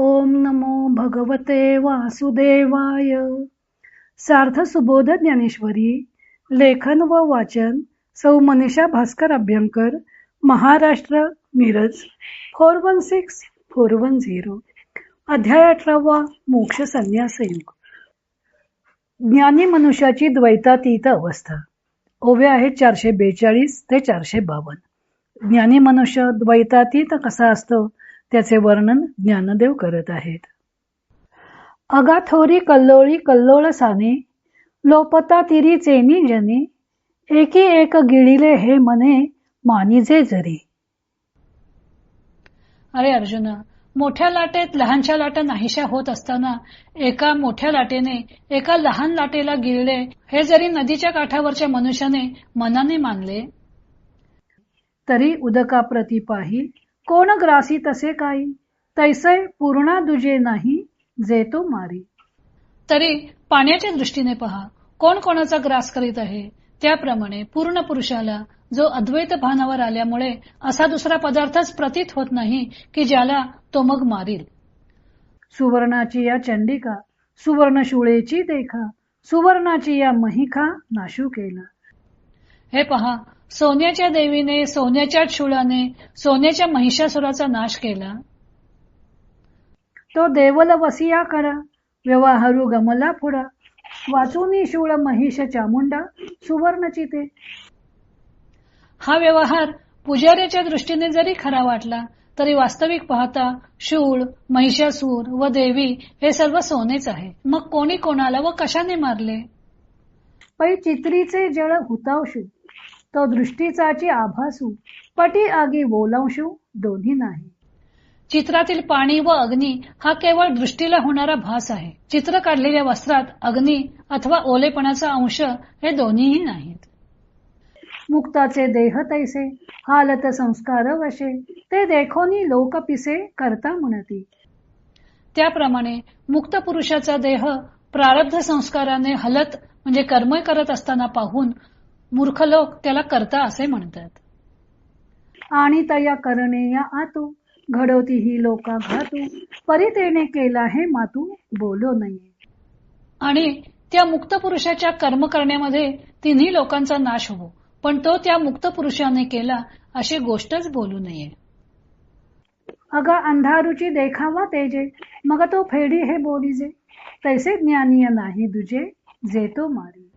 ओम नमो भगवते वासुदेवाय. सार्थ सुबोध ज्ञानेश्वरी लेखन व वाचन सौ Manisha Bhaskar Abhyankar Maharashtra Miraj four one six four one zero. अध्याय अठरावा मोक्ष संन्यास योग ज्ञानी मनुष्याची द्वैतातीत अवस्था. ओवे आहेत चारशे बेचाळीस ते चारशे बावन्न ज्ञानी मनुष्य द्वैतातीत कसा असतो? त्याचे वर्णन ज्ञानदेव करत आहेत. अगाथोरी कल्लोळी कल्लोळ साने लोपता तिरी चेनी जनी एकी एक गिळिले हे मने मानिजे जरी. अरे अर्जुना मोठ्या लाटेत लहानशा लाटा नाहीशा होत असताना एका मोठ्या लाटेने एका लहान लाटेला गिळले हे जरी नदीच्या काठावरच्या मनुष्याने मनाने मानले. तरी उदकाप्रती पाही कोण ग्रासी तसे काही? तैसे पूर्णा दुजे नाही जे तो मारी. तरी पाण्याच्या दृष्टीने पहा कोण कोणाचा ग्रास करीत आहे? त्याप्रमाणे पूर्ण पुरुषाला जो अद्वैत भानावर आल्यामुळे असा दुसरा पदार्थच प्रतीत होत नाही की ज्याला तो मग मारील. सुवर्णाची या चंडिका सुवर्ण शुळेची देखा सुवर्णाची या महिखा नाशू केला. हे पहा सोन्याच्या देवीने सोन्याच्या शूळाने सोन्याच्या महिषासुराचा नाश केला. तो देवल वसिया करा व्यवहारू गमला फुडा वाचूनी शूळ महिष चामुंडा सुवर्णची ते हा व्यवहार पुजाऱ्याच्या दृष्टीने जरी खरा वाटला तरी वास्तविक पाहता शूळ महिषासूर व देवी हे सर्व सोनेच आहे. मग कोणी कोणाला व कशाने मारले? पै चित्रीचे जळ हुतावशू. तो दृष्टीचाची आभासू. पटी आगी बोलावशू दोन्ही नाही. चित्रातील पाणी व अग्नी हा केवळ दृष्टीला होणारा भास आहे. चित्र काढलेल्या वस्त्रात अग्नी अथवा ओलेपणाचा अंश हे दोन्हीही नाहीत. मुक्ताचे देह तैसे हालत संस्कार वशे ते देखोनी लोक पिसे करता म्हणती. त्याप्रमाणे मुक्त पुरुषाचा देह प्रारब्ध संस्काराने हलत म्हणजे कर्म करत असताना पाहून मूर्ख लोक त्याला करता असे म्हणतात. आणि तया करणे या आतू घडवती ही लोका घातू परितेने केला हे मातू बोलो नये. आणि त्या मुक्त पुरुषाच्या कर्म करण्यामध्ये तिन्ही लोकांचा नाश होवो पण तो त्या मुक्त पुरुषाने केला अशी गोष्टच बोलू नये. अगा अंधारूची देखावा तेजे मग तो फेडी हे बोलीजे तैसे ज्ञानीय नाही दुजे जे तो मारी.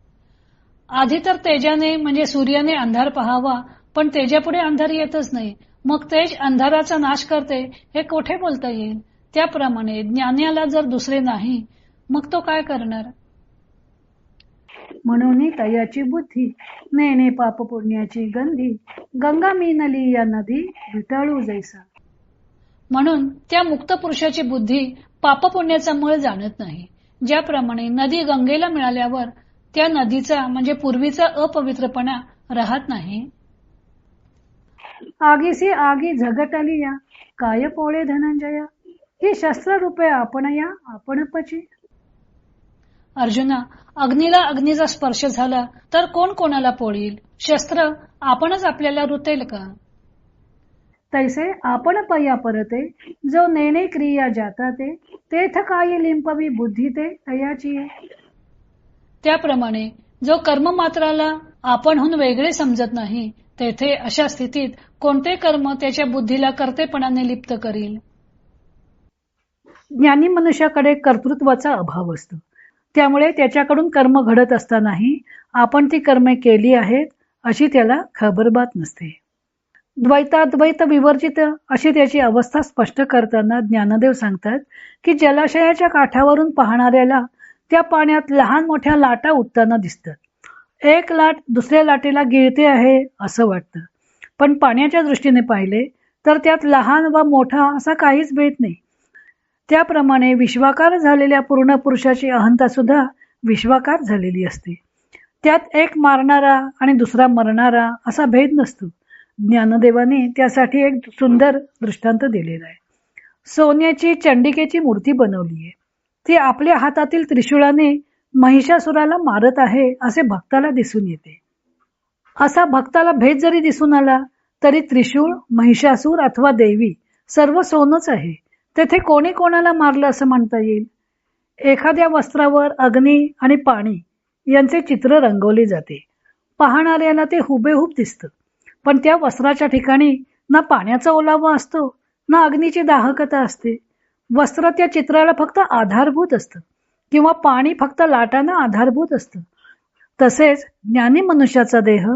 आधी तर तेजाने म्हणजे सूर्याने अंधार पहावा पण तेजापुढे अंधार येतच नाही. मग तेज अंधाराचा नाश करते हे कोठे बोलता येईल? त्याप्रमाणे ज्ञानाला जर दुसरे नाही मग तो काय करणार? म्हणून तयाची बुद्धी नेणे पाप पुण्याची गंधी गंगा मीनली या नदी विटाळू जैसा. म्हणून त्या मुक्त पुरुषाची बुद्धी पाप पुण्याचा मूळ जाणत नाही. ज्याप्रमाणे नदी गंगेला मिळाल्यावर त्या नदीचा म्हणजे पूर्वीचा अपवित्रपणा राहत नाही? आगीसी आगी झगटली या काय पोळे धनंजया? ही शस्त्र रूपे आपण या आपण पची. अर्जुना अग्नीला अग्नीचा स्पर्श झाला तर कोण कोणाला पोळील? शस्त्र आपणच आपल्याला रुतेल का? तैसे आपण पया परते जो नेणे क्रिया जाता ते तेथ काय लिंपवी बुद्धी ते तयाची त्याप्रमाणे जो कर्म मात्राला आपणहून वेगळे समजत नाही तेथे अशा स्थितीत कोणते कर्म त्याच्या बुद्धीला कर्तेपणाने लिप्त करील? ज्ञानी मनुष्याकडे कर्तृत्वाचा अभाव असतो. त्यामुळे त्याच्याकडून कर्म घडत असतानाही आपण ती कर्मे केली आहेत अशी त्याला खबरबात नसते. द्वैताद्वैत विवर्जित अशी त्याची अवस्था स्पष्ट करताना ज्ञानदेव सांगतात की जलाशयाच्या काठावरून पाहणाऱ्याला त्या पाण्यात लहान मोठ्या लाटा उठताना दिसतात. एक लाट दुसऱ्या लाटेला गिळते आहे असं वाटतं. पण पाण्याच्या दृष्टीने पाहिले तर त्यात लहान व मोठा असा काहीच भेद नाही. त्याप्रमाणे विश्वाकार झालेल्या पूर्ण पुरुषाची अहंता सुद्धा विश्वाकार झालेली असते. त्यात एक मारणारा आणि दुसरा मरणारा असा भेद नसतो. ज्ञानदेवाने त्यासाठी एक सुंदर दृष्टांत दिलेला आहे. सोन्याची चंडिकेची मूर्ती बनवली आहे. ती आपल्या हातातील त्रिशूळाने महिषासुराला मारत आहे असे भक्ताला दिसून येते. असा भक्ताला भेद जरी दिसून आला तरी त्रिशूळ महिषासूर अथवा देवी सर्व सोनच आहे. तेथे कोणी कोणाला मारलं असं म्हणता येईल? एखाद्या वस्त्रावर अग्नी आणि पाणी यांचे चित्र रंगवले जाते. पाहणाऱ्याला ते हुबेहूब दिसतं. पण त्या वस्त्राच्या ठिकाणी ना पाण्याचा ओलावा असतो ना अग्नीची दाहकता असते. वस्त्र त्या चित्राला फक्त आधारभूत असतं. किंवा पाणी फक्त लाटांना आधारभूत असतं. तसेच ज्ञानी मनुष्याचा देह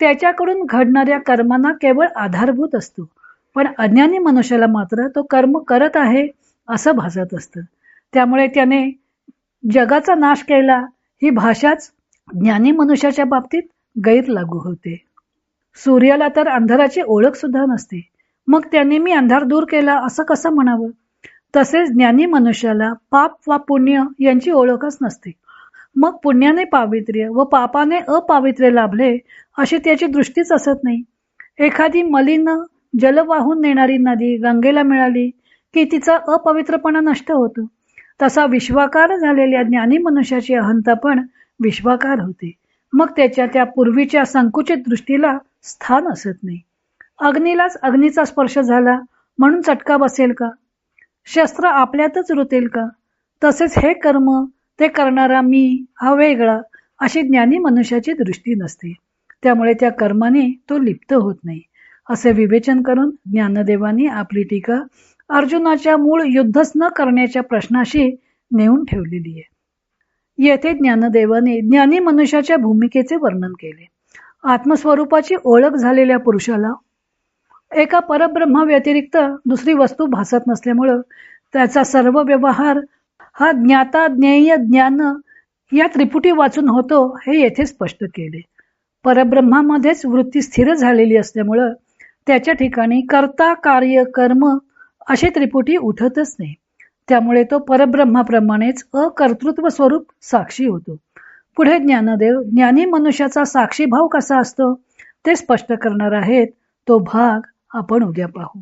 त्याच्याकडून घडणाऱ्या कर्मांना केवळ आधारभूत असतो. पण अज्ञानी मनुष्याला मात्र तो कर्म करत आहे असं भासत असतं. त्यामुळे त्याने जगाचा नाश केला ही भाषाच ज्ञानी मनुष्याच्या बाबतीत गैर लागू होते. सूर्याला तर अंधाराची ओळख सुद्धा नसते. मग त्याने मी अंधार दूर केला असं कसं म्हणावं? तसेच ज्ञानी मनुष्याला पाप वा पुण्य यांची ओळखच नसते. मग पुण्याने पावित्र्य व पापाने अपावित्र्य लाभले अशी त्याची दृष्टीच असत नाही. एखादी मलिन जल वाहून नेणारी नदी गंगेला मिळाली की तिचा अपवित्रपणा नष्ट होतो. तसा विश्वाकार झालेल्या ज्ञानी मनुष्याची अहंता पण विश्वाकार होते. मग त्याच्या त्या पूर्वीच्या संकुचित दृष्टीला स्थान असत नाही. अग्नीलाच अग्नीचा स्पर्श झाला म्हणून चटका बसेल का? शस्त्र आपल्यातच रुतेल का? तसेच हे कर्म ते करणारा मी हा वेगळा अशी ज्ञानी मनुष्याची दृष्टी नसते. त्यामुळे त्या कर्माने तो लिप्त होत नाही. असे विवेचन करून ज्ञानदेवानी आपली टीका अर्जुनाच्या मूळ युद्धच न करण्याच्या प्रश्नाशी नेऊन ठेवलेली आहे. येथे ज्ञानदेवाने ज्ञानी मनुष्याच्या भूमिकेचे वर्णन केले. आत्मस्वरूपाची ओळख झालेल्या पुरुषाला एका परब्रह्मा व्यतिरिक्त दुसरी वस्तू भासत नसल्यामुळं त्याचा सर्व व्यवहार हा ज्ञाता ज्ञेय ज्ञान या त्रिपुटी वाचून होतो हे येथे स्पष्ट केले. परब्रह्मामध्येच वृत्ती स्थिर झालेली असल्यामुळं त्याच्या ठिकाणी कर्ता कार्य कर्म अशी त्रिपुटी उठतच नाही. त्यामुळे तो परब्रह्माप्रमाणेच अकर्तृत्व स्वरूप साक्षी होतो. पुढे ज्ञानदेव ज्ञानी मनुष्याचा साक्षीभाव कसा असतो ते स्पष्ट करणार आहेत तो भाग आपण उद्या पाहू